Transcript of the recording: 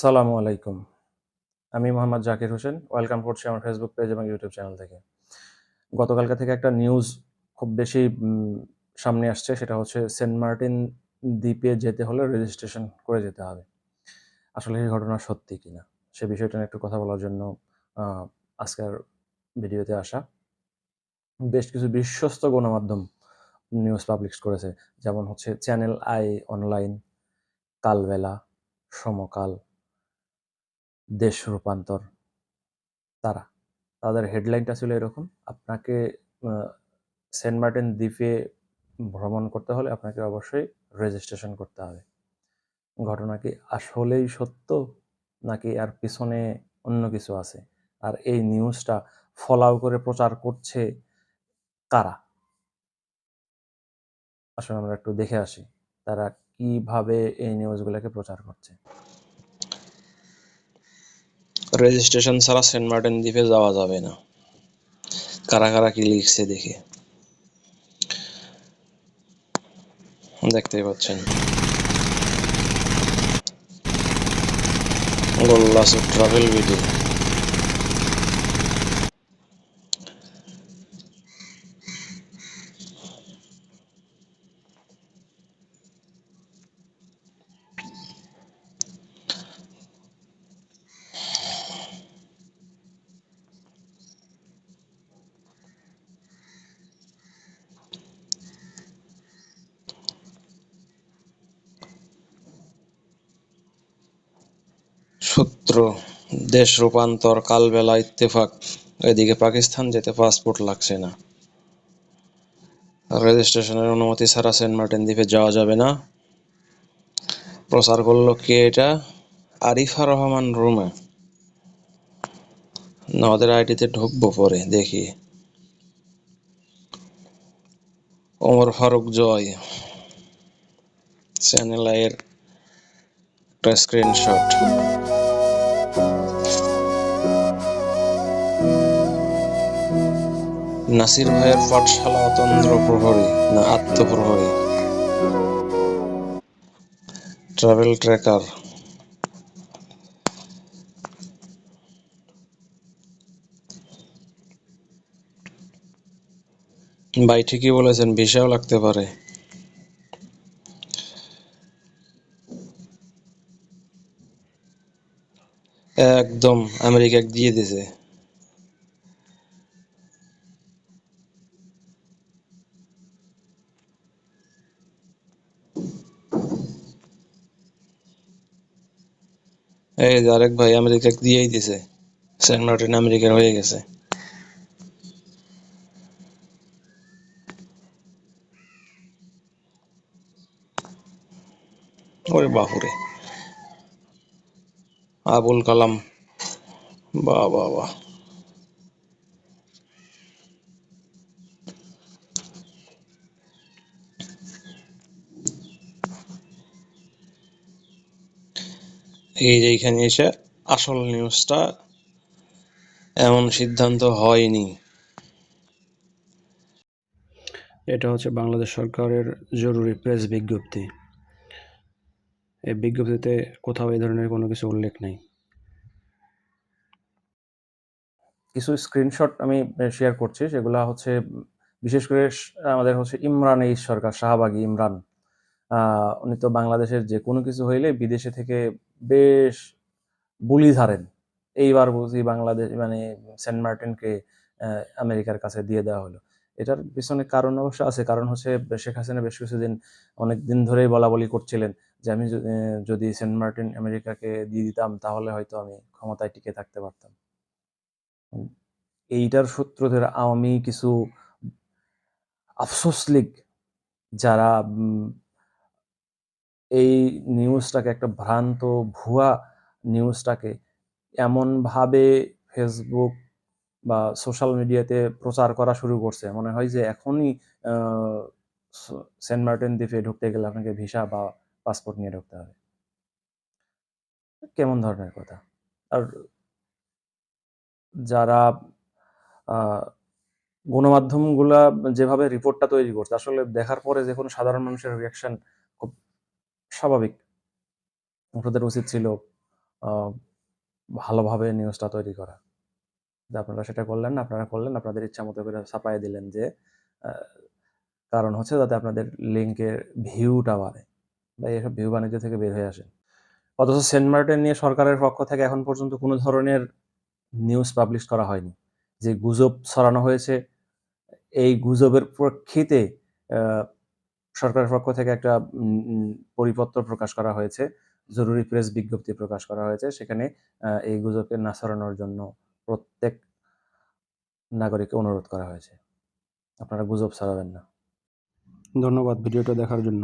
আসসালামু আলাইকুম। আমি মোহাম্মদ জাকির হোসেন। ওয়েলকাম করছি আমার ফেসবুক পেজ এবং ইউটিউব চ্যানেল থেকে। গতকালকে থেকে একটা নিউজ খুব বেশি সামনে আসছে, সেটা হচ্ছে সেন্ট মার্টিন দ্বীপে যেতে হলে রেজিস্ট্রেশন করে যেতে হবে। আসলে এই ঘটনা সত্যি কিনা সে বিষয়টা নিয়ে একটু কথা বলার জন্য আজকের ভিডিওতে আসা। বেশ কিছু বিশ্বস্ত গণমাধ্যম নিউজ পাবলিশ করেছে। যেমন হচ্ছে Channel i online, Kalbela, Samakal Desh Rupantor. তারা, তাদের হেডলাইনটা ছিল এরকম, আপনাকে সেন্ট মার্টিন দ্বীপে ভ্রমণ করতে হলে আপনাকে অবশ্যই রেজিস্ট্রেশন করতে হবে। ঘটনা কি আসলেই সত্য, নাকি আর পিছনে অন্য কিছু আছে? আর এই নিউজটা ফলাও করে প্রচার করছে কারা? আসলে আমরা একটু দেখে আসি, তারা কীভাবে এই নিউজগুলোকে প্রচার করছে। রেজিস্ট্রেশন ছাড়া সেন্ট মার্টিন দ্বীপে যাওয়া যাবে না। কারা কারা কি লিখছে দেখে। দেখতেই পাচ্ছেন। গোল্লাস ট্রাভেল ভিডিও সূত্র দেশ রূপান্তর কালবেলা ইত্তেফাক। এদিকে পাকিস্তান যেতে পাসপোর্ট লাগছে না। রেজিস্ট্রেশনের অনুমতি ছাড়া সেন্ট মার্টিন দ্বীপে যাওয়া যাবে না। প্রচার করল কে এটা? আরিফা রহমান রুমা। না, ওদের আইডিতে ঢুকবো পরে, দেখি। ওমর ফারুক জয়। চ্যানেল এর একটা স্ক্রিনশট নাসির ভাইয়ের পাঠশালা অতন্দ্র প্রহরী না আত্মপ্রহরী? ট্রাভেল ট্র্যাকার ভাই ঠিকই বলেছেন ভিসাও লাগতে পারে। একদম আমেরিকা দিয়ে দিছে এই যে আরেক ভাই আমেরিকা দিয়েই দিছে। সেন্ট মার্টিন আমেরিকার হয়ে গেছে। ওরে বাপুরে। আবুল কালাম। বাহ বাহ বাহ। এই যে এখানে এসে আসল নিউজটা এমন সিদ্ধান্ত হয়নি। এটা হচ্ছে বাংলাদেশ সরকারের জরুরি প্রেস বিজ্ঞপ্তি। এই বিজ্ঞপ্তিতে কোথাও এই ধরনের কোনো কিছু উল্লেখ নেই। কিছু স্ক্রিনশট আমি শেয়ার করছি সেগুলো হচ্ছে বিশেষ করে আমাদের হচ্ছে ইমরান এই সরকার শাহবাগী ইমরান। উনি তো বাংলাদেশের যে কোনো কিছু হইলে বিদেশে থেকে বেশ বুলি ধারেন। এইবার বুঝি বাংলাদেশ মানে সেন্ট মার্টিনকে আমেরিকার কাছে দিয়ে দেওয়া হলো। এটার পিছনে কারণ অবশ্য আছে। কারণ হচ্ছে শেখ হাসিনা বেশ কিছুদিন, অনেক দিন ধরেই বলা বলি করছিলেন যে আমি যদি সেন্ট মার্টিন আমেরিকাকে দিয়ে দিতাম, তাহলে হয়তো আমি ক্ষমতায় টিকে থাকতে পারতাম। এইটার সূত্র ধরে আওয়ামী কিছু আফসোস লীগ, যারা এই নিউজটাকে, একটা ভ্রান্ত ভুয়া নিউজটাকে এমনভাবে ফেসবুক বা সোশ্যাল মিডিয়াতে প্রচার করা শুরু করছে। মনে হয় যে এখনই সেন্ট মার্টিন দ্বীপে ঢুকতে গেলে আপনাকে ভিসা বা পাসপোর্ট নিয়ে ঢুকতে হবে। কেমন ধরনের কথা? আর যারা গণমাধ্যমগুলা যেভাবে রিপোর্টটা তৈরি করছে, আসলে দেখার পরে যে কোনো সাধারণ মানুষের রিয়াকশন স্বাভাবিক। ওদের উচিত ছিল ভালোভাবে নিউজটা তৈরি করা। যে আপনারা সেটা করলেন না আপনারা করলেন, আপনাদের ইচ্ছা মতো করে ছাপাই দিলেন যে কারণ হচ্ছে যাতে আপনাদের লিঙ্কের ভিউটা বাড়ে বা এইসব ভিউ বাণিজ্য থেকে বের হয়ে আসেন অথচ সেন্ট মার্টিন নিয়ে সরকারের পক্ষ থেকে এখন পর্যন্ত কোনো ধরনের নিউজ পাবলিশ করা হয়নি। যে গুজব ছড়ানো হয়েছে, এই গুজবের প্রেক্ষিতে সরকারের পক্ষ থেকে একটা পরিপত্র প্রকাশ করা হয়েছে। জরুরি প্রেস বিজ্ঞপ্তি প্রকাশ করা হয়েছে। সেখানে এই গুজবকে না ছড়ানোর জন্য প্রত্যেক নাগরিককে অনুরোধ করা হয়েছে। আপনারা গুজব ছড়াবেন না। ধন্যবাদ ভিডিওটা দেখার জন্য।